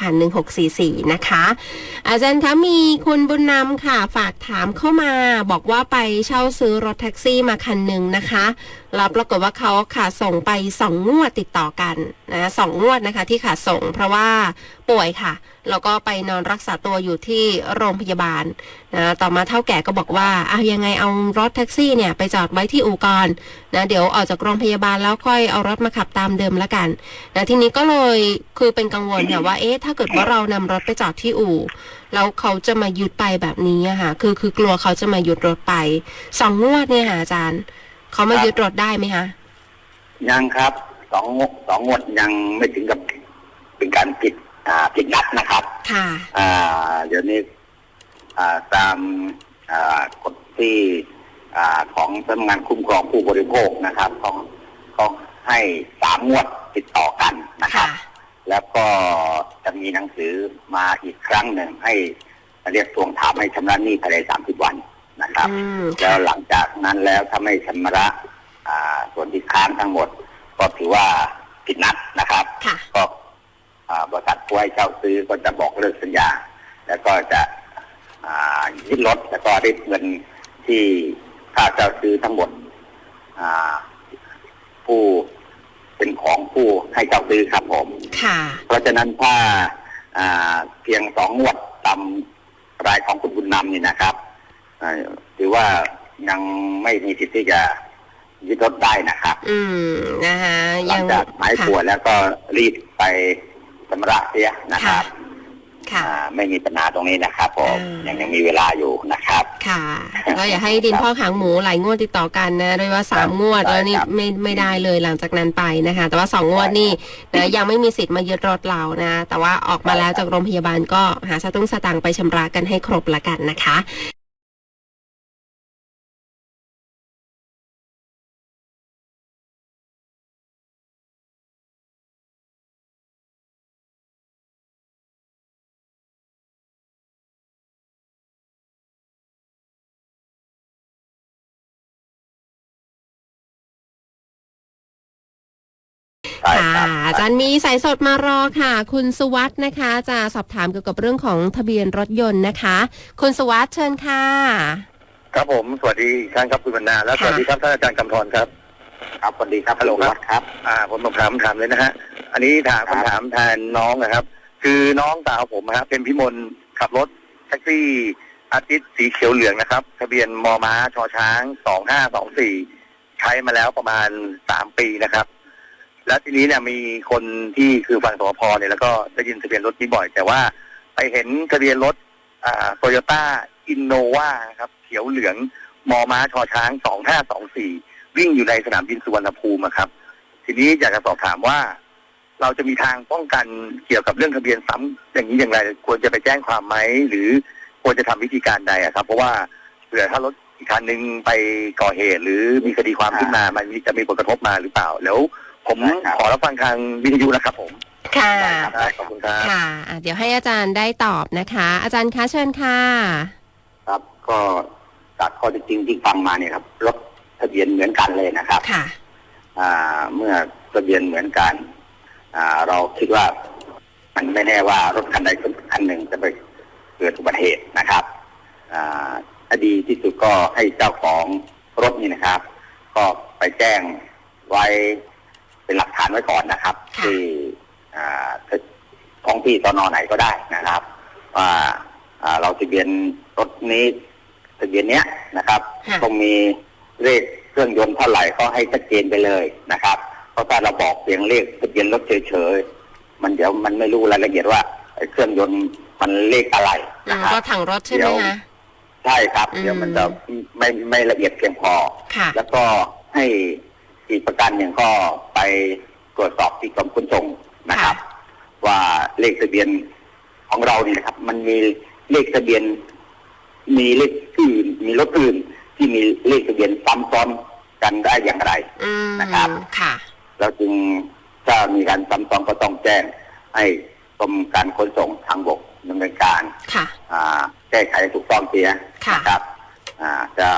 ผ่าน1644นะคะ อาจารย์คะมีคุณบุญนำค่ะ ฝากถามเข้ามา บอกว่าไปเช่าซื้อรถแท็กซี่มาคันหนึ่งนะคะแล้วปรากฏว่าเขาขาดส่งไปสองงวดติดต่อกันนะสองงวดนะคะที่ขาดส่งเพราะว่าป่วยค่ะแล้วก็ไปนอนรักษาตัวอยู่ที่โรงพยาบาลนะต่อมาเท่าแก่ก็บอกว่าอะยังไงเอารถแท็กซี่เนี่ยไปจอดไว้ที่อู่ก่อนนะเดี๋ยวออกจากโรงพยาบาลแล้วค่อยเอารถมาขับตามเดิมละกันนะทีนี้ก็เลยคือเป็นกังวลค่ะว่าเอ๊ะถ้าเกิดว่าเรานำรถไปจอดที่อู่แล้วเขาจะมายึดไปแบบนี้ค่ะคือคือกลัวเขาจะมายึดรถไปสองงวดเนี่ยค่ะอาจารย์เขามายึดรถได้ไหมคะยังครับสองงสองงวดยังไม่ถึงกับเป็นการผิด ผิดนัดนะครับค่ะอ่าเดี๋ยวนี้อ่าตามอ่ากฎที่อ่าของสำนักงานคุ้มครองผู้บริโภคนะครับเขาเขาให้สามงวดติดต่อกันนะครับค่ะแล้วก็จะมีหนังสือมาอีกครั้งหนึ่งให้เรียกทวงถามให้ชำระหนี้ภายในสามสิบวันนะครับอืมแล้ค่ะวหลังจากนั้นแล้วถ้าไม่ชำระอ่าส่วนที่ค้างทั้งหมด ก็ถือว่าผิดนัดนะครับค่ะก็อ่า บริษัทผู้ให้เช่าซื้อก็จะบอกเลิกสัญญา แล้วก็จะอ่ายึดรถแล้วก็ได้เงินที่ค่าเช่าซื้อทั้งหมดอ่าผู้เป็นของผู้ให้เช่าซื้อครับผมค่ะเพราะฉะนั้นถ้าอ่าเพียงสองงวดตามรายของคุณบุญนำนี่นะครับอ่าถือว่ายังไม่มีสิทธิ์ที่จะยึดรถได้นะครับ อืมนะคะหลัยังงจากหายค่ะป่วยแล้วก็รีบไป ชำระเสียนะครับค่ะอ่าไม่มีปัญหาตรงนี้นะครับผมอ่ายัยังยังมีเวลาอยู่นะครับ ค่ะก็อย่าให้ดินพ่อกหางหมูหลายงวดติดต่อกันนะโดยว่าสามงวดใช่แล้วนี่ครับไม่ไม่ได้เลยหลังจากนั้นไปนะคะ แต่ว่าสองงวดนี่นะยังไม่มีสิทธิ์มายึดรถเรานะ แต่ว่าออกมาแล้วจากโรงพยาบาลก็หาสตุ้งสตางค์ไปชำระกันให้ครบละกันนะคะ มีสายสดมารอค่ะ คุณสุวัสด์นะคะ จะสอบถามเกี่ยวกับเรื่องของทะเบียนรถยนต์นะคะ คุณสุวัสด์เชิญค่ะ ครับผม สวัสดีอีกครั้งครับคุณบรรณาและค่ะสวัสดีครับท่านอาจารย์กำธรครับ ครับสวัสดีครับฮัลโหลครับ ครับ อ่าผมต้องถามถามเลยนะฮะ อันนี้ถามครับ คำถามแทนน้องนะครับ คือน้องสาวผมนะครับเป็นพิมลขับรถแท็กซี่อาทิตย์สีเขียวเหลืองนะครับ ทะเบียนมอม้าชอช้างสองห้าสองสี่ใช้มาแล้วประมาณสามปีนะครับ แล้วทีนี้เนี่ยมีคนที่คือฝั่งสพเนี่ยแล้วก็ได้ยินทะเบียนรถนี้บ่อย แต่ว่าไปเห็นทะเบียนรถอ่าโตโยต้าอินโนวาครับเขียวเหลืองมอม้าชอช้างสองห้าสองสี่วิ่งอยู่ในสนามบินสุวรรณภูมิครับ ทีนี้อยากจะสอบถามว่า เราจะมีทางป้องกันเกี่ยวกับเรื่องทะเบียนซ้ำอย่างนี้อย่างไร ควรจะไปแจ้งความไหมหรือควรจะทำวิธีการใดครับ เพราะว่าเผื่อถ้ารถอีกคันหนึ่งไปก่อเหตุ หรือมีคดีความขึ้นมามันจะมีผลกระทบมาหรือเปล่าแล้ว ผมได้ครับขอรับฟังทางวิทยุนะครับผม ค่ะได้ขอบคุณครับค่ะอะ เดี๋ยวให้อาจารย์ได้ตอบนะคะ อาจารย์คะเชิญค่ะ ครับก็จากข้อเท็จจริงที่ฟังมาเนี่ยครับรถทะเบียนเหมือนกันเลยนะครับค่ะอ่าเมื่อทะเบียนเหมือนกันอ่าเราคิดว่ามันไม่แน่ว่ารถคันใดคันหนึ่งจะไปเกิดอุบัติเหตุนะครับอ่าถ้าดีที่สุดก็ให้เจ้าของรถนี่นะครับ ก็ไปแจ้งไว้ เป็นหลักฐานไว้ก่อนนะครับค่ะที่อ่าท้องที่ตอนอไหนก็ได้นะครับว่าอ่าเราทะเบียนรถนี้ทะเบียนเนี้ยนะครับค่ะต้องมีเลขเครื่องยนต์เท่าไหร่ก็ให้ชัดเจนไปเลยนะครับ เพราะถ้าเราบอกเพียงเลขทะเบียนรถเฉยๆมันเดี๋ยวมันไม่รู้รายละเอียดว่าไอ้เครื่องยนต์มันเลขอะไรอ่านะครับก็ถังรถใช่ไหมเดี๋ยวคะใช่ครับอืมเดี๋ยวมันจะไม่ไม่ละเอียดเพียงพอค่ะแล้วก็ให้ อีกประการหนึ่งก็ไปตรวจสอบที่กรมขนส่งนะครับ ว่าเลขทะเบียนของเรานี่นะครับ มันมีเลขทะเบียน มีเลขอื่นมีรถอื่นที่มีเลขทะเบียนซ้ำซ้อนกันได้อย่างไรอืมนะครับค่ะแล้วจึงถ้ามีการซ้ำซ้อนก็ต้องแจ้งให้กรมการขนส่งทางบกดำเนินการค่ะอ่าแก้ไขให้ถูกต้องเสียค่ะนะครับ อ่าจะ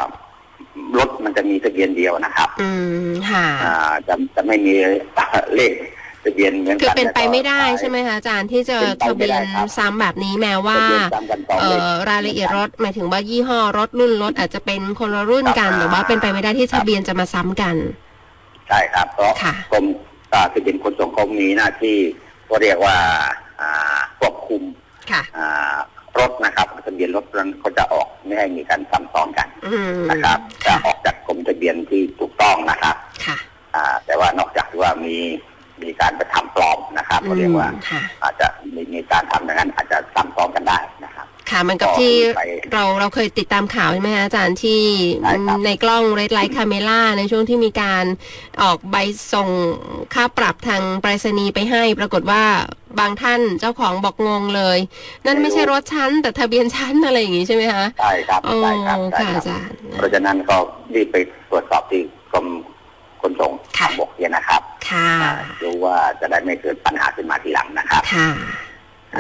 รถมันจะมีทะเบียนเดียวนะครับ อืมค่ะอ่าจะจะไม่มีเลขทะเบียนเหมือนคือกันเป็นไปไม่ได้แล้วก็ใช่ไหมคะอาจารย์ที่จะเป็นไปทะไม่เบียได้นครับซ้ำแบบนี้แม้ว่าทะเบียนซ้ำกันสองเอ่เลขอรายละเอียดรถหมายถึงว่ายี่ห้อรถรุ่นรถอาจจะเป็นคนละรุ่นกันครับแต่ว่าเป็นไปไม่ได้ที่ทะเบียนจะมาซ้ำกัน ใช่ครับเพราะค่ะกรมอ่าทะเบียนขนส่งเขามีหน้าที่ก็เรียกว่าอ่าควบคุมค่ะอ่า รถนะครับทะเบียนรถนั้นเขาจะออกไม่ให้มีการซ้ำซ้อนกันอืมนะครับจะค่ะออกจากกรมทะเบียนที่ถูกต้องนะครับค่ะอ่าแต่ว่านอกจากที่ว่ามีมีการไปทำปลอมนะครับอืก็เรียกมว่าค่ะอาจจะมีมีการทำอย่างนั้นอาจจะซ้ำซ้อนกันได้นะครับค่ะมันกับก็ที่ไปเราเราเคยติดตามข่าวใช่ไหมคะอาจารย์ที่ใช่ครับในกล้อง Red Light Camera ในช่วงที่มีการออกใบส่งค่าปรับทางไปรษณีย์ไปให้ ปรากฏว่า บางท่านเจ้าของบอกงงเลย นั่นไม่ใช่รถชั้น แต่ทะเบียนชั้นอะไรอย่างงี้ใช่ไหมคะใช่ครับโอ้ใช่ครับใช่ค่ะครัอาบจารย์เพราะฉะนั้นก็รีบไปตรวจสอบที่กรมขนส่งค่ะทางบกเนี่ยนะครับค่ะอ่าดูว่าจะได้ไม่เกิดปัญหาขึ้นมาทีหลังนะครับค่ะ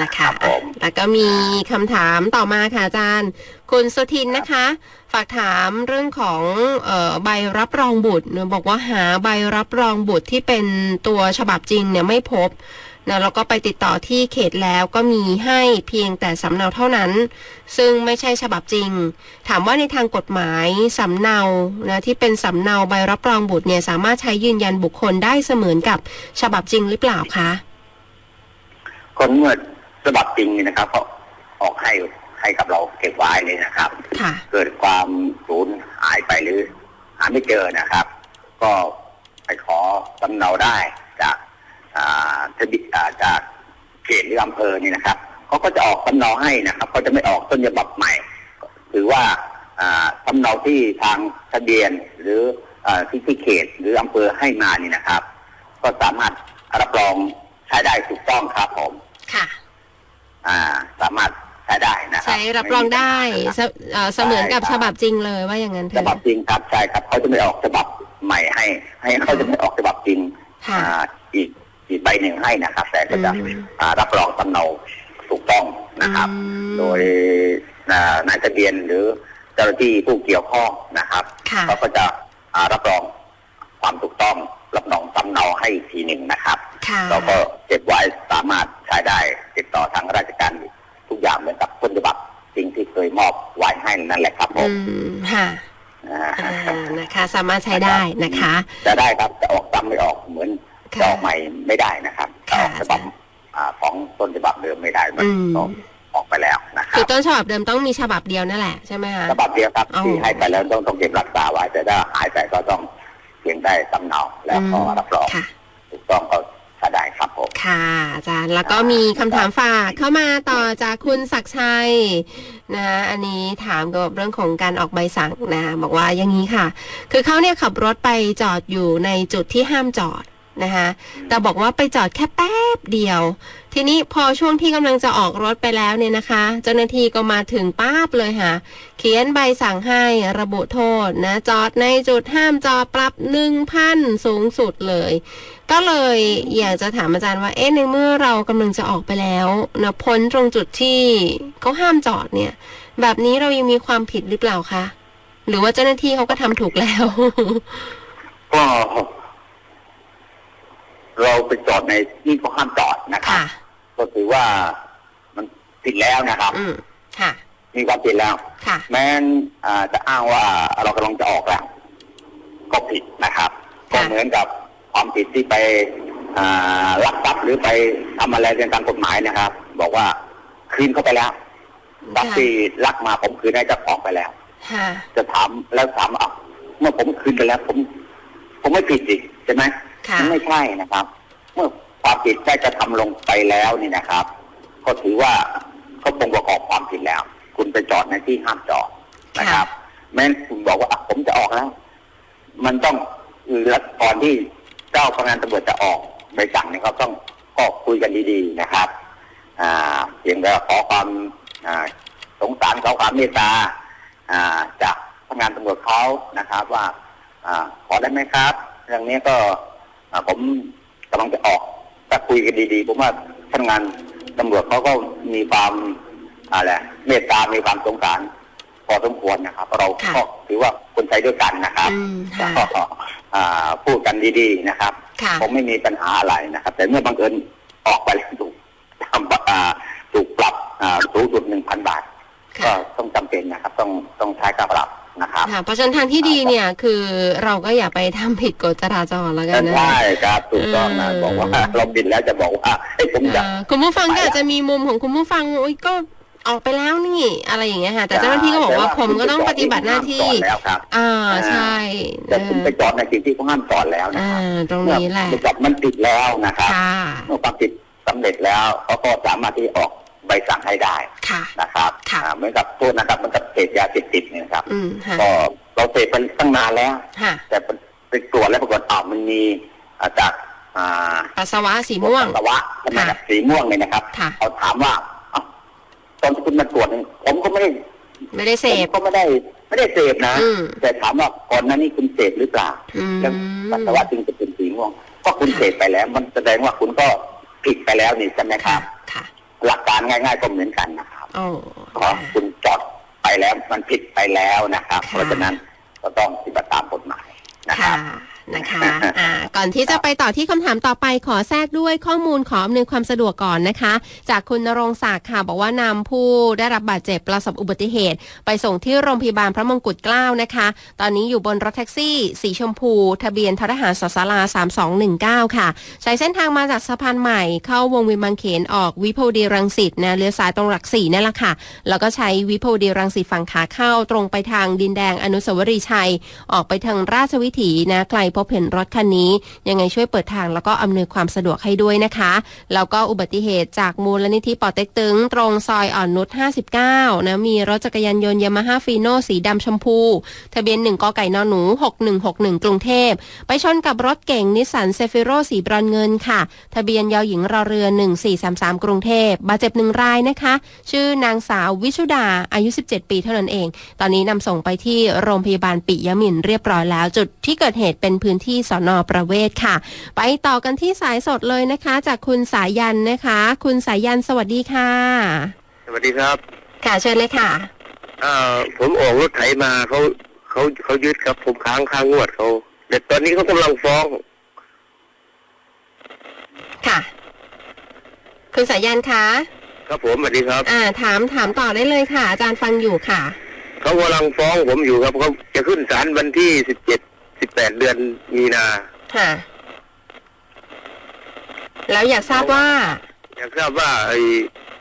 นะครัคะบผมแล้วก็มีคำถามต่อมาค่ะอาจารย์ คุณสุทินนะคะ ฝากถามเรื่องของเออใบรับรองบุตรเนี่ยบอกว่าหาใบรับรองบุตรที่เป็นตัวฉบับจริงเนี่ยไม่พบ นะแล้วก็ไปติดต่อที่เขตแล้วก็มีให้เพียงแต่สำเนาเท่านั้น ซึ่งไม่ใช่ฉบับจริง ถามว่าในทางกฎหมายสำเนานะที่เป็นสำเนาใบรับรองบุตรเนี่ยสามารถใช้ยืนยันบุคคลได้เสมือนกับฉบับจริงหรือเปล่าคะคนเมื่อฉบับจริงนี่นะครับก็ออกให้ให้กับเราเก็บไว้เลยนะครับค่ะเกิดความสูญหายไปหรือ หาไม่เจอนะครับ ก็ไปขอสำเนาได้จาก อ่าทะเบียนอ่าจากเขตหรืออำเภอนี่นะครับเขาก็จะออกสำเนาให้นะครับเขาจะไม่ออกต้นฉบับใหม่ถือว่าอ่าสำเนาที่ทางทะเบียนหรืออาที่ที่เขตหรืออำเภอให้มานี่นะครับ ก็สามารถรับรองใช้ได้ถูกต้องครับผมค่ะ อ่า สามารถใช้ได้นะครับใช้รับรองได้ม่มีปัญหาเสเอ่อเสมือนกับฉบับจริงเลยว่าอย่างนั้นเถฉอะบับจริงครับใช่ครับเขาจะไม่ออกฉบับใหม่ให้ ให้เขาจะไม่ออกฉบับจริงค่ะอ่าอีก อีกใบหนึ่งให้นะครับ แต่ก็จะอืมอ่ารับรองสำเนาถูกต้องนะครับ อืม โดยอ่านายทะเบียนหรือเจ้าหน้าที่ผู้เกี่ยวข้องนะครับค่ะ เขาก็จะอ่ารับรองความถูกต้อง รับรองสำเนาให้อีกทีหนึ่งนะครับ ค่ะ เราก็เก็บไว้สามารถใช้ได้ติดต่อทางราชการทุกอย่างเหมือนกับต้นฉบับจริงที่เคยมอบไว้ให้นั่นแหละครับผอืมมค่ะอ่าอ่านะคะ สามารถใช้ได้นะคะ จะได้ครับจะออกซ้ำไม่ออกเหมือนค่ะ จะออกใหม่ไม่ได้นะครับจะค่ะออกฉบับอ่าของต้นฉบับเดิมไม่ได้มันอืมต้องออกไปแล้วนะครัคือบต้นฉบับเดิมต้องมีฉบับเดียวนั่นแหละใช่ไหมคะฉบับเดียวครับอ๋อที่ให้ไปแล้วต้องต้องเก็บรักษาไว้แต่ถ้าหายไปก็ต้องเพียงได้สำเนาแล้วก็รับรองค่ะถูกต้องก็ใช้ได้ครับผมค่ะอาจารย์แล้วก็มีคำถามฝากเข้ามาต่อจากคุณศักดิ์ชัยนะอันนี้ถามเกี่ยวกับเรื่องของการออกใบสั่งนะบอกว่าอย่างนี้ค่ะ คือเขาเนี่ยขับรถไปจอดอยู่ในจุดที่ห้ามจอด นะคะแต่บอกว่าไปจอดแค่แป๊บเดียว ทีนี้พอช่วงที่กำลังจะออกรถไปแล้วเนี่ยนะคะ เจ้าหน้าที่ก็มาถึงป้าบเลยค่ะ เขียนใบสั่งให้ระบุโทษนะจอดในจุดห้ามจอดปรับหนึ่งพันสูงสุดเลย ก็เลยอยากจะถามอาจารย์ว่า เอ๊ะในเมื่อเรากำลังจะออกไปแล้วนะพ้นตรงจุดที่เขาห้ามจอดเนี่ย แบบนี้เรายังมีความผิดหรือเปล่าคะหรือว่าเจ้าหน้าที่เขาก็ทำถูกแล้วก็ เราไปจอดในที่เขาห้ามจอดนะครับค่ะ ก็ถือว่ามันผิดแล้วนะครับ อืม ค่ะ มีความผิดแล้ว ค่ะ แม้นอ่าจะอ้างว่าเรากำลังจะออกแล้ว ก็ผิดนะครับ ก็ค่ะ เหมือนกับความผิดที่ไปอ่าลักทรัพย์หรือไปทำอะไรเป็นตามกฎหมายนะครับ บอกว่าคืนเข้าไปแล้วทรัพย์ที่ลักมาผมคืนให้เจ้าของไปแล้ว ค่ะ จะถามแล้วถามอะเมื่อผมคืนไปแล้ว ผม ผมไม่ผิดสิใช่ไหมค่ะมัน ไม่ใช่นะครับ เมื่อความผิดได้กระทำลงไปแล้วนี่นะครับ ก็ถือว่าเขาคงประกอบความผิดแล้ว คุณไปจอดในที่ห้ามจอดนะครับ แม้นคุณบอกว่าอะผมจะออกแล้ว มันต้องแล้วก่อนที่เจ้าพนักงานตำรวจจะออกใบสั่งเนี่ยเขาต้องก็คุยกันดีๆนะครับ อ่าเพียงแต่ขอความอ่าสงสารขอความเมตตาอ่าจากพนักงานตำรวจเขานะครับ ว่า อ่าขอได้ไหมครับเรื่องนี้ก็อ่า ผมกำลังจะออกถ้าคุยกันดีๆผมว่าพนักงานตำรวจเขาก็มีความอะไรเมตตา มีความสงสารพอสมควรนะครับเราค่ะก็ถือว่าคนไทยด้วยกันนะครับอืมค่ะก็อ่าพูดกันดีๆนะครับค่ะคงไม่มีปัญหาอะไรนะครับ แต่เมื่อบังเอิญออกไปแล้วถูกทำอ่าถูกปรับอ่าสูงสุดหนึ่งพันบาท ก็ค่ะต้องจำเป็นนะครับ ต้องต้องใช้ค่าปรับ นะครับค่ะเพราะฉะนั้นทางที่ดีเนี่ยคือเราก็อย่าไปทำผิดกฎจราจรแล้วกันนะใช่ครับถูกต้องนะเออบอกว่าเราบินแล้วจะบอกว่าไอ้ยผมจะเอ่อคุณผู้ฟังก็อาจจะมีมุมของคุณผู้ฟังโอ้ยก็ออกไปแล้วนี่อะไรอย่างเงี้ยค่ะ แต่เจ้าหน้าที่ก็บอกว่าผมก็ต้องปฏิบัติหน้าที่จอดแล้วครับอ่าใช่แต่คุณไปจอดในสิ่งที่เขาห้ามจอดแล้วนะอ่าครับตรงนี้แหละเมื่อจอดมันผิดแล้วนะครับค่ะเมื่อความผิดสำเร็จแล้วเขาก็สามารถที่ออก ใบสั่งให้ได้ค่ะนะครับค่ะอ่าเหมือนกับโทษนะครับเหมือนกับเสพยาเสพติดเนี่ยนะครับอืมค่ะก็เราเสพไปตั้งนานแล้วค่ะแต่ไปตรวจแล้วปรากฏอ้าวมันมีอ่าจากอ่าปัสสาวะสีม่วงปัสสาวะใช่ไหมครับค่ะสีม่วงเนี่ยนะครับค่ะเขาถามว่าเอ้าตอนที่คุณมาตรวจเนี่ยผมก็ไม่ได้ไม่ได้เสพผมก็ไม่ได้ ไม่ได้เสพนะอืมแต่ถามว่าก่อนหน้านี้คุณเสพหรือเปล่าอืมแล้วปัสสาวะจึงจะเป็นสีม่วง ก็คุณเสพไปแล้ว มันแสดงว่าคุณก็ผิดไปแล้วนี่ใช่ไหมคค่ะรับค่ะ หลักการง่าย ๆ ก็เหมือนกันนะครับโอ้ก็คุณจอดไปแล้วมันผิดไปแล้วนะครับค่ะเพราะฉะนั้นก็ต้องปฏิบัติตามกฎหมายนะคค่ะรับนะคะอ่าก่อนที่จะไปต่อที่คำถามต่อไปขอแทรกด้วยข้อมูลขออำนวยความสะดวกก่อนนะคะ จากคุณนรงศักดิ์ค่ะบอกว่านำผู้ได้รับบาดเจ็บประสบอุบัติเหตุ ไปส่งที่โรงพยาบาลพระมงกุฎเกล้านะคะ ตอนนี้อยู่บนรถแท็กซี่สีชมพู ทะเบียนททหารสศลา3219 ค่ะ ใช้เส้นทางมาจากสะพานใหม่ เข้าวงเวียนบางเขนออกวิภาวดีรังสิตนะเลี้ยวซ้ายตรงหลักสี่นั่นแหละค่ะ แล้วก็ใช้วิภาวดีรังสิตฝั่งขาเข้าตรงไปทางดินแดงอนุสาวรีย์ชัย ออกไปทางราชวิถีนะใครพบเห็นรถคันนี้ ยังไงช่วยเปิดทางแล้วก็อำนวยความสะดวกให้ด้วยนะคะ แล้วก็อุบัติเหตุจากมูลนิธิปอเต็กตึง ตรงซอยอ่อนนุช 59 นะ มีรถจักรยานยนต์ยามาฮ่าฟีโนสีดำชมพู ทะเบียน 1กไก่นหนู 6161 กรุงเทพ ไปชนกับรถเก๋งนิสสันเซฟิโรสีบรอนเงินค่ะ ทะเบียนยาวหญิงรอเรือ 1433 กรุงเทพ บาดเจ็บหนึ่งรายนะคะ ชื่อนางสาววิชุดา อายุ 17 ปีเท่านั้นเอง ตอนนี้นำส่งไปที่โรงพยาบาลปิยมินเรียบร้อยแล้ว จุดที่เกิดเหตุเป็นพื้นที่สอนอประเวศค่ะ ไปต่อกันที่สายสดเลยนะคะ จากคุณสายันนะคะ คุณสายันสวัสดีค่ะ สวัสดีครับ ค่ะเชิญเลยค่ะอ่าผมออกรถไถมาเขาเขาเขายึดครับผมค้างค้างงวดเขาแต่ตอนนี้เขากำลังฟ้อง ค่ะ คุณสายันคะครับผมสวัสดีครับ อ่า ถามถามต่อได้เลยค่ะ อาจารย์ฟังอยู่ค่ะ เขากำลังฟ้องผมอยู่ครับเขาจะขึ้นศาลวันที่สิบเจ็ด สิบแปดเดือนมีนา ค่ะ แล้วอยากทราบว่า อยากทราบว่าไอ้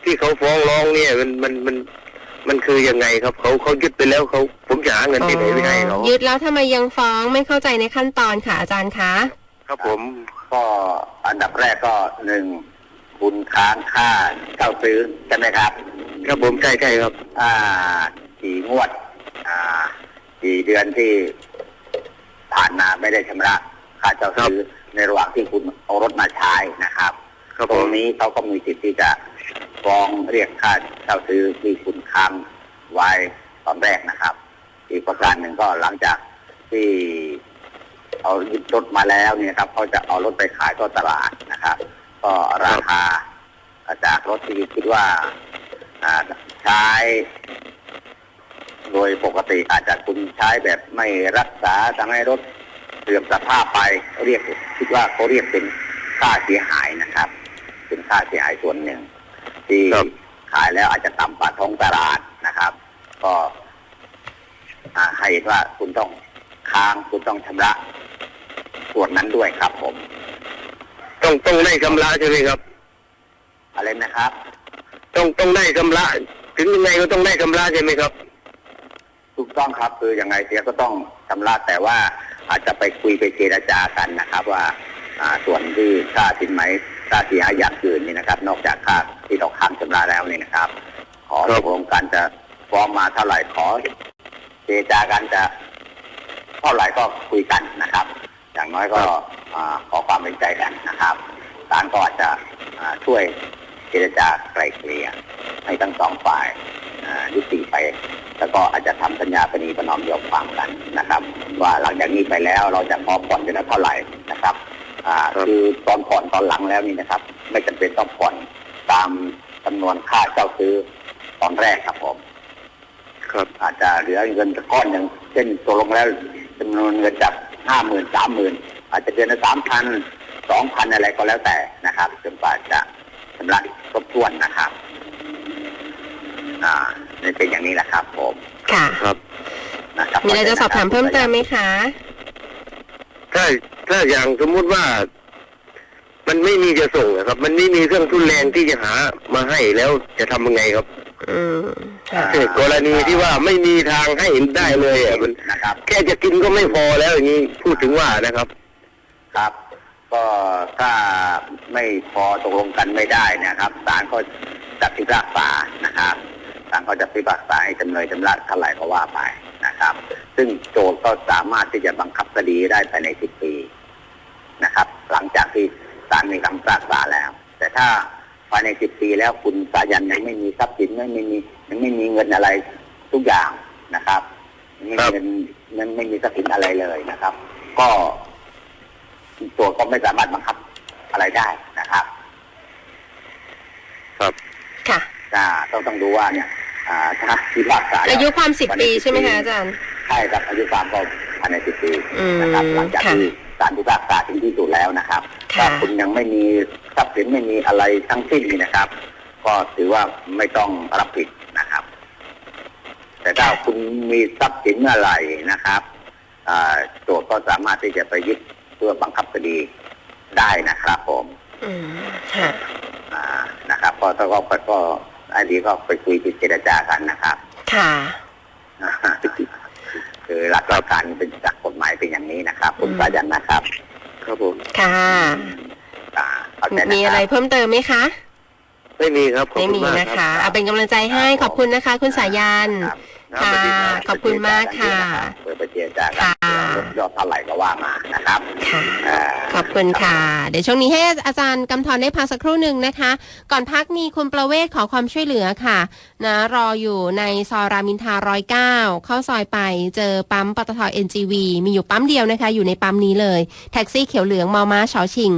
ที่เขาฟ้องร้องเนี่ย มันมันมันมันคือยังไงครับเขาเขายึดไปแล้วเขาผมจะหาเงินที่ไหนไปให้เขายึดแล้วทำไมยังฟ้องไม่เข้าใจในขั้นตอนค่ะอาจารย์คะ ครับผมก็อันดับแรกก็หนึ่งคุณค้างค่าเช่าซื้อใช่ไหมครับ ครับผมใช่ใช่ครับ อ่ากี่งวด อ่ากี่เดือนที่ ผ่านมาไม่ได้ชำระค่าเช่าซื้อในระหว่างที่คุณเอารถมาใช้นะครับครับตรงนี้เขาก็มีสิทธิ์ที่จะฟ้องเรียกค่าเช่าซื้อที่คุณค้างไว้ตอนแรกนะครับ อีกประการหนึ่งก็หลังจากที่เอายึดรถมาแล้วเนี่ยครับเขาจะเอารถไปขายก็ตลาดนะครับ ก็ราคาจากรถที่คิดว่าใช้ โดยปกติอาจจะคุณใช้แบบไม่รักษาทำให้รถเสื่อมสภาพไปเรียกคิดว่าเขาเรียกเป็นค่าเสียหายนะครับ เป็นค่าเสียหายส่วนหนึ่ง ที่ครับขายแล้วอาจจะต่ำกว่าท้องตลาดนะครับ ก็อ่าให้เห็นว่าคุณต้องค้างคุณต้องชำระส่วนนั้นด้วยครับผม ต้องต้องได้ชำระใช่ไหมครับ อะไรนะครับ ต้องต้องได้ชำระ ถึงยังไงก็ต้องได้ชำระใช่ไหมครับถูก ต้องครับคือยังไงเสียก็ต้องชำระแต่ว่าอาจจะไปคุยไปเจรจากันนะครับ ว่าส่วนที่ค่าสินไหมค่าเสียหายอย่างอื่นนี่นะครับ นอกจากค่าที่เราค้างชำระแล้วนี่นะครับ ขอรัตบกลงกันจะฟ้องมาเท่าไหร่ขอเจรจากันจะเท่าไหร่ก็คุยกันนะครับ อย่างน้อยก็อขอความเป็นใจกันนะครับศาลก็อาจจะช่วย เจรจาไกลเกลี่ยให้ทั้งสองฝ่ายอ่ายุติไป แล้วก็อาจจะทำสัญญาปณีประนอมยอมความกันนะครับ ว่าหลังจากนี้ไปแล้วเราจะพอผ่อนกันเท่าไหร่นะครับอ่าครับคือตอนผ่อนตอนหลังแล้วนี่นะครับ ไม่จำเป็นต้องผ่อนตามจำนวนค่าเช่าซื้อตอนแรกครับผมครับอาจจะเหลือเงินสักก้อนหนึ่งเช่นตกลงแล้วจำนวนเงินจากห้าหมื่นสามหมื่นอาจจะเดือนละสามพันสองพันอะไรก็แล้วแต่นะครับจนกว่าจะ ชำระครบถ้วนนะครับ อ่านี่เป็นอย่างนี้แหละครับ ผมค่ะ ครับนะครับมีอะไรจะสอบถามเพิ่มเติมไหมคะ ถ้าถ้าอย่างสมมุติว่า มันไม่มีจะส่งอะครับ มันไม่มีเครื่องทุนแรงที่จะหามาให้แล้วจะทำยังไงครับอืมค่ะเกิดกรณีที่ว่าไม่มีทางให้ได้เลยอะมันนะครับ แค่จะกินก็ไม่พอแล้วอย่างนี้พูดถึงว่านะครับ ครับ ก็ถ้าไม่พอตกลงกันไม่ได้นะครับศาลก็จะพิพากษานะครับศาลก็จะพิพากษาให้จำเลยจำละเท่าไหร่ก็ว่าไปนะครับ ซึ่งโจทย์ก็สามารถที่จะบังคับคดีได้ภายในสิบปีนะครับ หลังจากที่ศาลมีคำพิพากษาแล้ว แต่ถ้าภายในสิบปีแล้วคุณสายันยังไม่มีทรัพย์สินไม่มียังไม่มีเงินอะไรทุกอย่างนะครับไม่มีเงินไม่มีทรัพย์สินอะไรเลยนะครับ ก็ ตัวก็ไม่สามารถบังคับอะไรได้นะครับ ครับค่ะอ่าต้องต้องดูว่าเนี่ย อ่าถ้าพิพากษาแล้วอายุความสิบปีใช่ไหมคะอาจารย์ใช่ครับอายุความก็ภายในสิบปีอืมนะครับหลังจากค่ะที่ศาลพิพากษาถึงที่สุดแล้วนะครับค่ะถ้าคุณยังไม่มีทรัพย์สินไม่มีอะไรทั้งสิ้นนี่นะครับ ก็ถือว่าไม่ต้องรับผิดนะครับ แต่ถ้าคุณมีทรัพย์สินเมื่อไหร่นะครับอ่าโจทย์ก็สามารถที่จะไปยึดเพื่อบังคับคดีได้นะครับผมอืมค่ะอ่านะครับก็ถ้าก็ก็ก็ไอ้ดีก็ไปคุยไปเจรจากันนะครับ ค่ะ คือหลักการเป็นจากกฎหมายเป็นอย่างนี้นะครับ คุณอืมสายันนะครับครับผมค่ะอ่าเข้าใจนะมีอะไรครับเพิ่มเติมไหมคะ ไม่มีครับขอบไม่คุณมีมากนะครัคะ บเอาเป็นกำลังใจให้ขอบคุณนะคะ คุณสายัน ครับครับสวัสดีครับขอบคุณมากค่ะ เปิดไปเจรจากัน ค่ะลด ยอดเท่าไหร่ก็ว่ามานะครับค่ะอ่าขอบคุณค่ะ เดี๋ยวช่วงนี้ให้อาจารย์กำธรได้พักสักครู่หนึ่งนะคะ ก่อนพักมีคุณประเวศขอความช่วยเหลือค่ะ นะรออยู่ในซอยรามอินทราร้อยเก้าเข้าซอยไปเจอปั๊มปตท NGV มีอยู่ปั๊มเดียวนะคะ อยู่ในปั๊มนี้เลย แท็กซี่เขียวเหลืองมอม้าชอชิง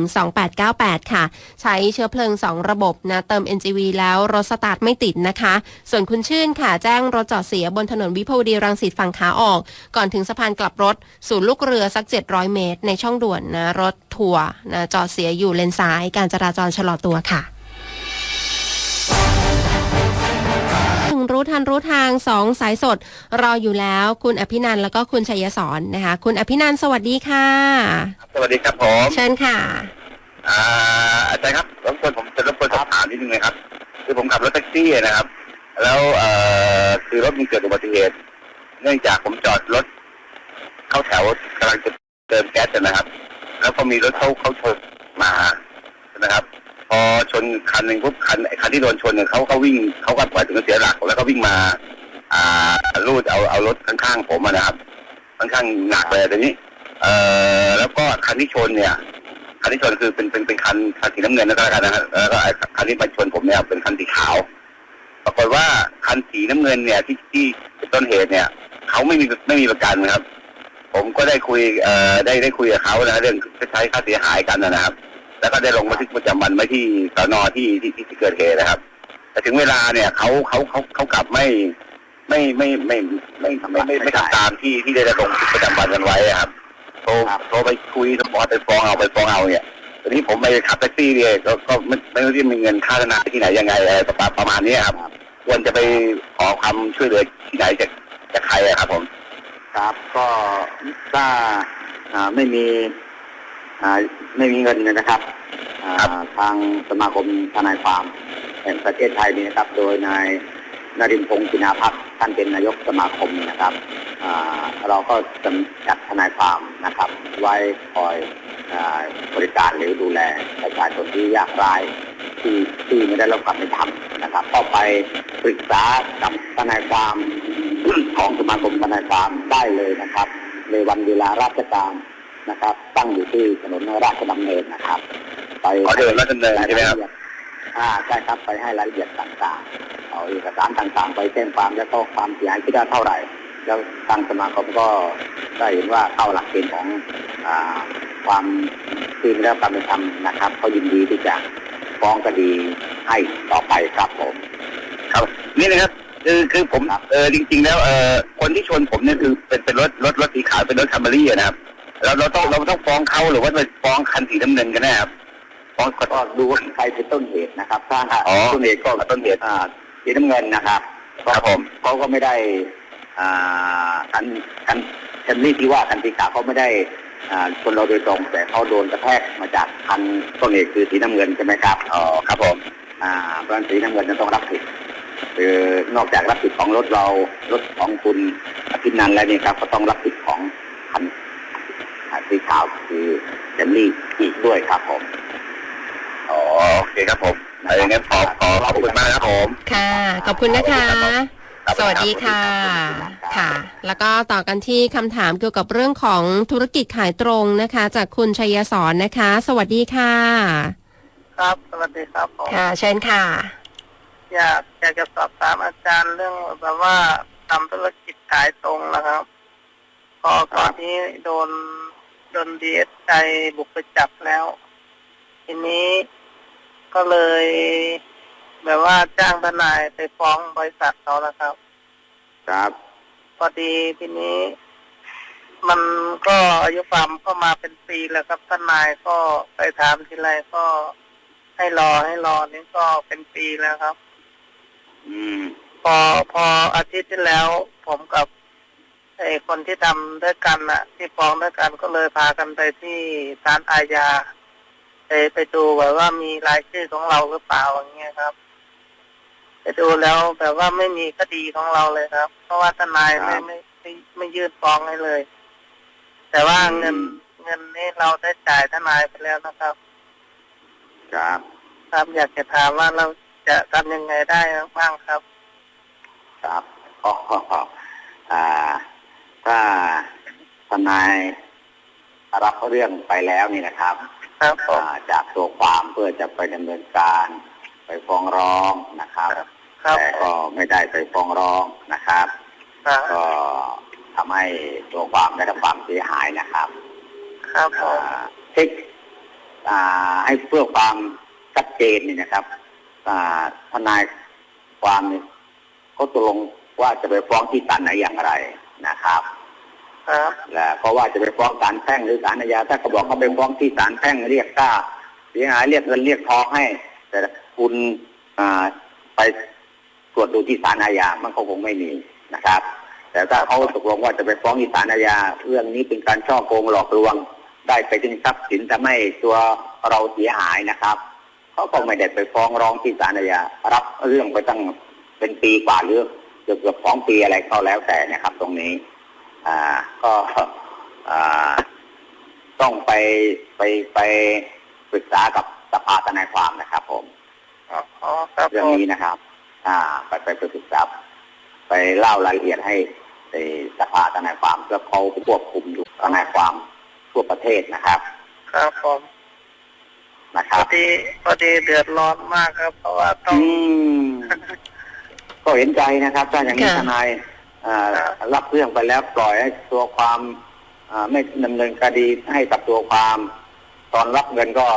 2898 ค่ะ ใช้เชื้อเพลิง 2 ระบบนะเติม NGV แล้วรถสตาร์ทไม่ติดนะคะ ส่วนคุณชื่นค่ะแจ้งรถจอดเสียบนถนนวิภาวดีรังสิตฝั่งขาออก ก่อนถึงสะพานกลับรถศูนย์ลูกเรือสัก 700 เมตร ในช่องด่วนนะรถทัวร์นะจอดเสียอยู่เลนซ้ายการจราจรชะลอตัวค่ะถึงรู้ทันรู้ทางสองสายสด รออยู่แล้ว คุณอภินันท์แล้วก็คุณชัยสอนนะคะ คุณอภินันท์สวัสดีค่ะ สวัสดีครับผมเชิญค่ะอ่าอาจารย์ครับรบกวนผมจะรบกวนสอบถามนิดนึงนะครับ คือผมขับรถแท็กซี่นะครับ แล้วเอ่อคือรถมีเกิดอุบัติเหตุ เนื่องจากผมจอดรถ เข้าแถวกำลังจะเติมแก๊สนะครับ แล้วก็มีรถเขาเขาชนมานะครับ พอชนคันหนึ่งปุ๊บคันไอ้คันที่โดนชนเนี่ยเขาเขาวิ่งเขาก็ปล่อยถึงเสียหลักแล้วก็วิ่งมา อ่าลูดเอาเอารถข้างๆผมนะครับค่อนข้างหนักเลยแต่นี้ เอ่อแล้วก็คันที่ชนเนี่ยคันที่ชนคือเป็นเป็นเป็นคันคันสีน้ำเงินแล้วก็แล้วกันนะฮะแล้วก็คันที่มาชนผมเนี่ยเป็นคันสีขาว ปรากฏว่าคันสีน้ำเงินเนี่ยที่ที่เป็นต้นเหตุเนี่ยเขาไม่มีไม่มีประกันนะครับ ผมก็ได้คุยเอ่อได้ได้คุยกับเขานะเรื่องชดใช้ค่าเสียหายกันนะครับ แล้วก็ได้ลงบันทึกประจำวันไว้ที่สนที่ที่ที่ที่เกิดเหตุนะครับ แต่ถึงเวลาเนี่ยเขาเขาเขาเขากลับไม่ไม่ไม่ไม่ไม่ไม่ไม่ไม่ทำตามที่ที่ได้ลงบันทึกประจำวันกันไว้อะครับโทรครับโทรไปคุยโทรไปฟ้องเอาไปฟ้องเอาเนี่ยตอนนี้ผมไปขับแท็กซี่เนี่ยก็ก็ไม่ไม่รู้ที่มีเงินค่าทนายที่ไหนยังไงอะไรประประมาณนี้ครับควรจะไปขอความช่วยเหลือที่ไหนจากจากใครอะครับผม ครับ ก็ถ้าไม่มีไม่มีเงินนะครับอ่าครับทางสมาคมทนายความแห่งประเทศไทยนี่นะครับ โดยนาย นรินพงศ์จินาพักท่านเป็นนายกสมาคมนะครับเราก็จัดทนายความนะครับ ไว้คอยอบริการหรือดูแลประชาชนที่ยากไร้ที่ที่ไม่ได้รับความเป็นธรรมนะครับก็ไปปรึกษากับทนายความของสมาคมทนายความได้เลยนะครับ ในวันเวลาราชการนะครับ ตั้งอยู่ที่ถนนราชดำเนินนะครับ ไปขอเดินราชดำเนินใช่ไหมครับอ่าใช่ครับไปให้รายละเอียดต่างๆ เอาเอกสารต่างๆ ไปแจ้งความแล้วก็ความเสียหายที่ได้เท่าไหร่ แล้วทางสมาคมก็ได้เห็นว่าเข้าหลักเกณฑ์ของอ่าความที่ไม่ได้รับความเป็นธรรมนะครับเขายินดีที่จะฟ้องคดีให้ต่อไปครับผมครับนี่นะครับคือคือผมครับเออจริง ๆ แล้วเออคนที่ชนผมเนี่ยคือเป็นเป็นรถรถรถสีขาวเป็นรถคัมเบอรี่อะนะครับเราเราต้องเราต้องฟ้องเขาหรือว่าไปฟ้องคันสีน้ำเงินกันแน่ครับฟ้องก็ดูว่าใครเป็นต้นเหตุนะครับ ถ้าอ๋อต้นเหตุก็ต้นเหตุอ่า สีน้ำเงินนะครับครับผมเขาก็ไม่ได้อ่าคันคันคันนี้ที่ว่าคันสีขาวเขาไม่ได้อ่าชนเราโดยตรง แต่เขาโดนกระแทกมาจากคันต้นเหตุคือสีน้ำเงินใช่ไหมครับอ๋อครับผมอ่าเพราะฉะนั้นสีน้ำเงินจะต้องรับผิดคือนอกจากรับผิดของรถเรารถของคุณอภินันแล้วนี่ครับ ก็ต้องรับผิดของคันสีขาวคือเจนนี่อีกด้วยครับผม อ๋อโอเคครับผม เอองั้นขอขอขอบคุณมากนะครับผม ค่ะ ขอบคุณนะคะครับสวัสดีค่ะ ค่ะ แล้วก็ต่อกันที่คำถามเกี่ยวกับเรื่องของธุรกิจขายตรงนะคะ จากคุณชัยสอนนะคะ สวัสดีค่ะ ครับสวัสดีครับผมค่ะเชิญค่ะ อยากอยากจะสอบถามอาจารย์เรื่องแบบว่าทำธุรกิจขายตรงนะครับ พอก่อนนี้โดนโดนดีเอสไอบุกไปจับแล้ว ทีนี้ ก็เลย แบบว่าจ้างทนายไปฟ้องบริษัทเขาแล้วครับ ครับ พอดีทีนี้ มันก็อายุความก็มาเป็นปีแล้วครับทนายก็ไปถามทีไรก็ให้รอให้รอนี่ก็เป็นปีแล้วครับ อืม พอพออาทิตย์ที่แล้ว ผมกับไอ้คนที่ทำด้วยกันน่ะ ที่ฟ้องด้วยกันก็เลยพากันไปที่ศาลอาญา ไปไปดูแบบว่ามีรายชื่อของเราหรือเปล่าอย่างเงี้ยครับ ไปดูแล้วแบบว่าไม่มีคดีของเราเลยครับ เพราะว่าทนายไม่ไม่ไม่ไม่ยื่นฟ้องให้เลย แต่ว่าเงินเงินนี้เราได้จ่ายทนายไปแล้วนะครับ ครับ ครับอยากจะถามว่าเราจะทำยังไงได้บ้างครับ ครับก็อ่า ถ้าทนายรับเรื่องไปแล้วนี่นะครับ ครับผมอ่าจากตัวความเพื่อจะไปดำเนินการไปฟ้องร้องนะครับครับแต่ก็ไม่ได้ไปฟ้องร้องนะครับครับก็ทำให้ตัวความได้รับความเสียหายนะครับ ครับผมอ่าเช็คอ่าให้เพื่อความชัดเจนนี่นะครับอ่าทนายความเนี่ยเขาตกลงว่าจะไปฟ้องที่ศาลไหนอย่างไรนะครับ ครับและเพราะว่าจะไปฟ้องศาลแพ่งหรือศาลอาญาถ้าเขาบอกเขาไปฟ้องที่ศาลแพ่งเรียกค่าเสียหายเรียกเงินเรียกทองให้ แต่คุณไปตรวจดูที่ศาลอาญามันก็คงไม่มีนะครับ แต่ถ้าเขาตกลงว่าจะไปฟ้องที่ศาลอาญาเรื่องนี้เป็นการช่อโกงหลอกลวง ได้ไปถึงทรัพย์สินทำให้ตัวเราเสียหายนะครับเขาก็ไม่ได้ไปฟ้องร้องที่ศาลอาญารับเรื่องไปตั้งเป็นปีกว่าหรือเกือบเกือบสองปีอะไรก็แล้วแต่นะครับ ตรงนี้ อ่า ก็อ่าต้องไปไปไปปรึกษากับสภาทนายความนะครับผมอ๋อครับเรื่อผงมนี้นะครับ อ่าไปไปไปปรึกษาไปเล่ารายละเอียดให้ในสภาทนายความแล้วเขาควบคุมอยู่ทนายความทั่วประเทศนะครับ ครับผมนะคพรัอบดีพอดีเดือดร้อนมากครับ เพราะว่าต้ออืงมก็เห็นใจนะครับถ้าอย่างนี้ค่ะทนายอ่าค รับรับเรื่องไปแล้วปล่อยให้ตัวความอ่าไม่ดำเนินคดีให้กับตัวความ ตอนรับเงินก็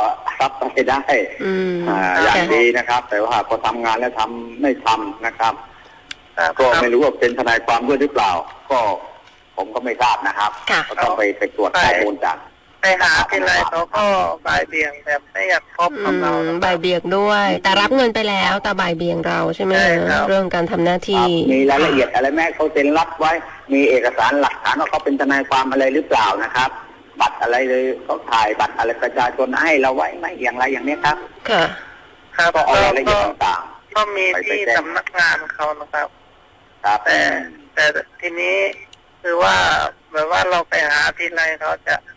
รับไปได้อืมอ่าอย่างดีนะครับ แต่ว่าพอทำงานแล้วทำไม่ทำนะครับครับก็ไม่รู้ว่าเป็นทนายความด้วยหรือเปล่า ก็ผมก็ไม่ทราบนะครับค่ะก็ต้องไปไปตรวจข้อมูลจาก ไปหาทีไรเขาก็บ่ายเบี่ยงแบบไม่อยากพบอืกับเรามนะครับบ่ายเบียงด้วย แต่รับเงินไปแล้วแต่บ่ายเบียงเราใช่ไหมใช่ครับเรื่องการทำหน้าคที่รับมีรายละเอียดอะไรแม่เขาเซ็นรับไว้ มีเอกสารหลักฐานว่าเขาเป็นทนายความอะไรหรือเปล่านะครับ บัตรอะไรเลยเขาถ่ายบัตรอะไรประชาชนให้เราไว้ไหมอย่างไรอย่างนี้ครับ ค่ะครับก็เอารายละเอียก็ดต่างก็มีไปไปที่แจ้งสำนักงานเขานะครับๆครับแต่แต่ทีนี้คือว่าแบบว่าเราไปหาทีไรเขาจะโท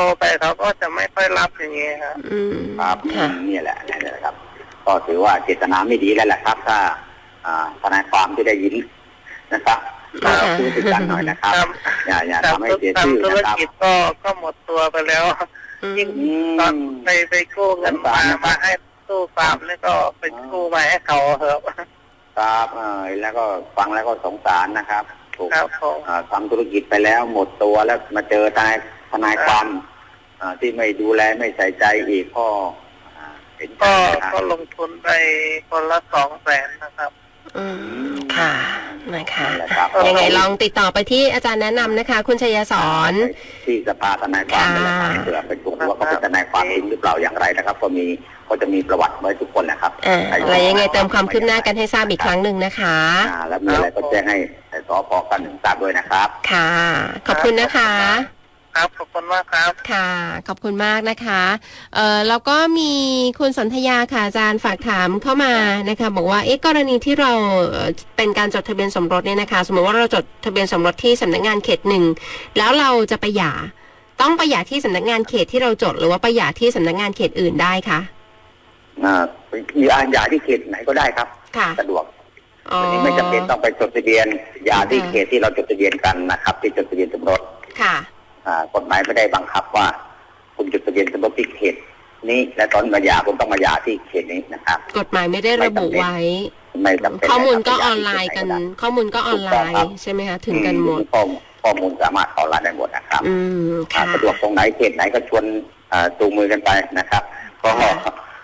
รไปเขาก็จะไม่ค่อยรับอย่างเงี้ยครับอืมครับค่ะ นี่แหละนี่แหละครับ ก็ถือว่าเจตนาไม่ดีแล้วแหละครับ ถ้าอ่าทนายความที่ได้ยินนะครับค่ะก็พูดถึงกันหน่อยนะครับครับ อย่าอย่าทำให้เสียทำชื่อธุรนะครับกิจก็ก็หมดตัวไปแล้วอืมยิ่ง อืมตอนไปไปกู้เงินมา มาให้ตู้ฟาร์มแล้วก็ไปกู้มาให้เขาครับครับเออแล้วก็ฟังแล้วก็สงสารนะครับถูกครับผมอ่าทำธุรกิจไปแล้วหมดตัวแล้วมาเจอทนาย ทนายความอ่าที่ไม่ดูแลไม่ใส่ใจอีกก็อ่าเห็นใจก็นะครับก็ลงทุนไปคนละสองแสนนะครับ อืมค่ะนะคะนั่นแหละครับยังไงลองติดต่อไปที่อาจารย์แนะนำนะคะ คุณชัยสอนที่สภาทนายความเป็นหลักฐานค่ะเผื่อเป็นตัวว่าเขาเป็นทนายความจริงหรือเปล่าอย่างไรนะครับ ก็มีก็จะมีประวัติไว้ทุกคนนะครับอ่าอะไรยังไงเติมความคืบหน้ากันให้ทราบอีกครั้งหนึ่งนะคะอ่าแล้วมีอะไรก็แจ้งให้สพกันหนึ่งทราบด้วยนะครับ ค่ะ ขอบคุณนะคะ ครับขอบคุณมากครับ ค่ะ ขอบคุณมากนะคะ เอ่อแล้วก็มีคุณสนธยาค่ะอาจารย์ฝากถามเข้ามานะคะ บอกว่าเอ๊ะกรณีที่เราเอ่อเป็นการจดทะเบียนสมรสเนี่ยนะคะ สมมติว่าเราจดทะเบียนสมรสที่สำนักงานเขตหนึ่งแล้วเราจะไปหย่าต้องไปหย่าที่สำนักงานเขตที่เราจด หรือว่าไปหย่าที่สำนักงานเขตอื่นได้คะอ่ามีอาญาที่เขตไหนก็ได้ครับ ค่ะสะดวกอ๋อไม่จำเป็นต้องไปจดทะเบียนยาที่เขตที่เราจดทะเบียนกันนะครับ ที่จดทะเบียนสมรส ค่ะอ่า กฎหมายไม่ได้บังคับว่า คุณจดทะเบียนสมรสที่เขตนี้และตอนมาหย่าคุณต้องมาหย่าที่เขตนี้นะครับกฎหมายไม่ได้ระบุไว้ไม่จำเป็นข้อมูลก็ะอครับอนไลน์กันปหย่าที่เขตไหข้อมูลก็ออนไลถูกต้องครัน์บใช่ไหมคะถึงกันหมดข้อข้อมูลสามารถออนไลน์ได้หมดนะครับอืมอ่าค่ะสะดวกตรงไหนเขตไหนก็ชวนอ่าจูงมือกันไปนะครับก็ค่ะ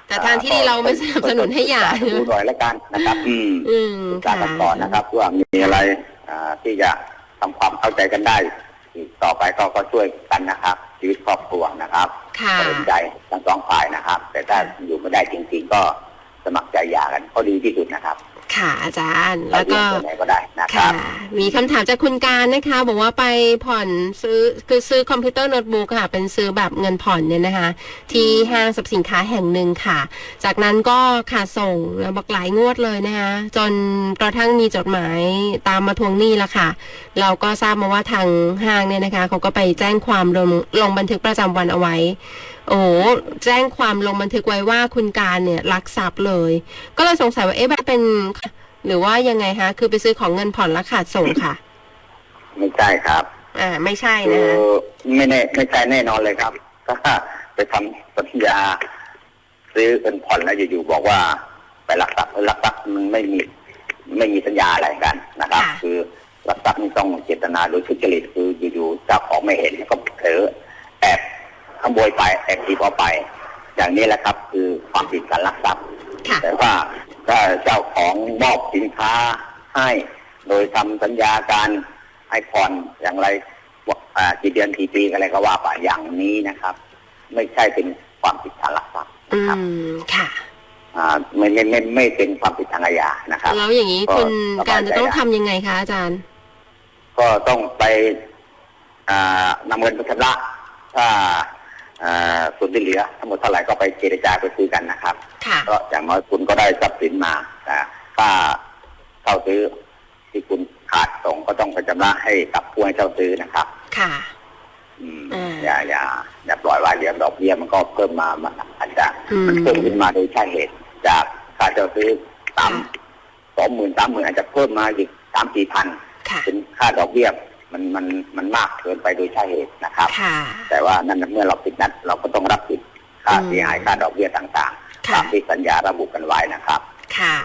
แต่ทางที่ดีเราไม่สนับสนุนให้หย่าดูหน่อยแล้วกันนะครับ อืมอืมกาค่ะรกันก่อนนะครับว่ามีอะไรอ่าที่จะทำความเข้าใจกันได้อีก ต่อไปก็ก็ช่วยกันนะครับ ชีวิตครอบครัวนะครับค่ะก็เป็นใจทั้งสองฝ่ายนะครับ แต่ถ้าอยู่ไม่ได้จริง ๆ ก็สมัครใจหย่ากันก็ดีที่สุดนะครับ ค่ะอาจารย์ แล้วก็เราอยู่ที่ไหนก็ได้นะคค่ะรับมีคำถามจากคุณการนะคะ บอกว่าไปผ่อนซื้อคือซื้อคอมพิวเตอร์โน้ตบุ๊กค่ะ เป็นซื้อแบบเงินผ่อนเนี่ยนะคะ ที่ห้างสรรพสินค้าแห่งหนึ่งค่ะ จากนั้นก็ขาดส่งแล้วบอกหลายงวดเลยนะคะ จนกระทั่งมีจดหมายตามมาทวงหนี้แล้วค่ะ เราก็ทราบมาว่าทางห้างเนี่ยนะคะเขาก็ไปแจ้งความลงลงบันทึกประจำวันเอาไว้ โอ้โหแจ้งความลงบันทึกไว้ว่าคุณการเนี่ยลักทรัพย์เลย ก็เลยสงสัยว่าเอ๊ะแบบเป็น หรือว่ายังไงฮะ คือไปซื้อของเงินผ่อนและขาดส่งค่ะ ไม่ใช่ครับ อ่า ไม่ใช่คืนะอคะไม่แน่ไม่ใช่แน่นอนเลยครับถ้าไปทำสัญญา ซื้อเป็นผ่อนแล้วอยู่ๆบอกว่า ไปรักทรัพย์เออรักทรัพย์มันไม่มีไม่มีสัญญาอะไรกันนะครับค่ะคือรักทรัพย์นี่ต้องเจตนาโดยทุจริตคืออยู่ๆเจ้าของไม่เห็นก็เผลอแอบ ขโมยไปแอบทีพอไป อย่างนี้แหละครับคือความผิดการลักทรัพย์ค่ะแต่ว่าถ้าเจ้าของมอบสินค้าให้ โดยทำสัญญาการให้ผ่อนอย่างไรว่าอ่ากี่เดือนกี่ปีอะไรก็ว่าไปอย่างนี้นะครับ ไม่ใช่เป็นความผิดทางลักทรัพย์อืนะครับมค่ะอ่าไม่ไม่ไม่ไม่เป็นความผิดทางอาญานะครับ แล้วอย่างนี้ก็คุณสบายใจการจะต้องได้ทำยังไงคะอาจารย์ ก็ต้องไปอ่านำเงินไปชำระถ้าอ่า ส่วนที่เหลือทั้งหมดเท่าไหร่ก็ไปเจรจาไปคุยกันนะครับค่ะก็อย่างน้อยคุณก็ได้ทรัพย์สินมาอ่าค่าเช่าซื้อที่คุณขาดส่งก็ต้องไปชำระให้กับผู้ให้เช่าซื้อนะครับ ค่ะอืมอ่าอย่าอย่าอย่าปล่อยไว้เดี๋ยวดอกเบี้ยมันก็เพิ่มมามันอาจจะอืมมันเพิ่มขึ้นมาโดยใช่เหตุ จากค่าเช่าซื้อสามค่ะสองหมื่นสามหมื่นอาจจะเพิ่มมาอีกสามสี่พันค่ะเป็นค่าดอกเบี้ย มันมันมันมากเกินไปโดยใช่เหตุนะครับค่ะแต่ว่านั่นน่ะเมื่อเราผิดนัดเราก็ต้องรับผิดค่าอืมเสียหายค่าดอกเบี้ยต่างๆค่ะตามที่สัญญาระบุกันไว้นะครับ ค่ะ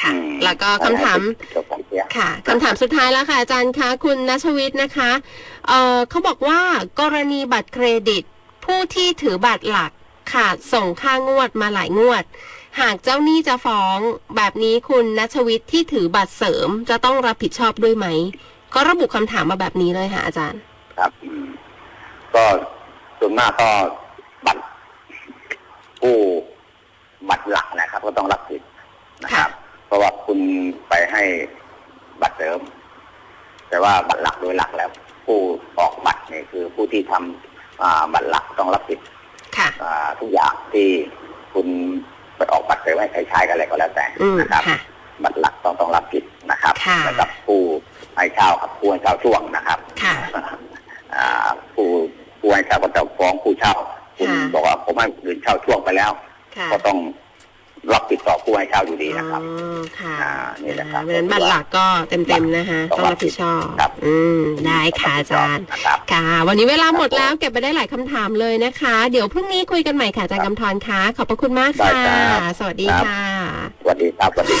ค่ะอืมแล้วก็คำถามให้จบของเสียค่ะคำถามสุดท้ายแล้วค่ะอาจารย์คะคุณนัชวิทย์นะคะเอ่อเขาบอกว่ากรณีบัตรเครดิต ผู้ที่ถือบัตรหลักขาดส่งค่างวดมาหลายงวด หากเจ้าหนี้จะฟ้องแบบนี้คุณนัชวิทย์ที่ถือบัตรเสริมจะต้องรับผิดชอบด้วยไหม ก็ระบุคำถามมาแบบนี้เลยค่ะอาจารย์ ครับอืมก็ส่วนมากก็บัตรผู้บัตรหลักนะครับ ก็ต้องรับผิดนะครับ เพราะว่าคุณไปให้บัตรเสริม แต่ว่าบัตรหลักโดยหลักแล้ว ผู้ออกบัตรเนี่ยคือผู้ที่ทำอ่าบัตรหลักต้องรับผิดค่ะอ่าทุกอย่างที่คุณไปออกบัตรเสริมให้ใครใช้กันอะไรก็แล้วแต่อืมนะครับค่ะบัตรหลักต้องต้องรับผิดนะครับค่ะแล้วกับผู้ ให้เช่ากับผู้ให้เช่าช่วงนะครับค่ะ อ่าผู้ผู้ให้เช่าก็จะฟ้องผู้เช่าคุณค่ะ บอกว่าผมให้อื่นเช่าช่วงไปแล้ว ค่ะก็ต้องรับผิดต่อผู้ให้เช่าอยู่ดีนะครับ อ๋อค่ะอ่านี่แหละครับเพราะฉะนั้นบัตรหลักก็เต็มๆนะคะ ต้ต้อองงรัรับบผิผิดดชอบครับ อืมได้ค่ะอาจารย์ นะครับ ค่ะ วันนี้เวลาหมดแล้วเก็บไปได้หลายคำถามเลยนะคะ เดี๋ยวพรุ่งนี้คุยกันใหม่ค่ะอาจารย์กำธรค่ะ ขอบพระคุณมากค่ะ ได้ครับ สวัสดีครับค่ะ สวัสดีครับสวัสดี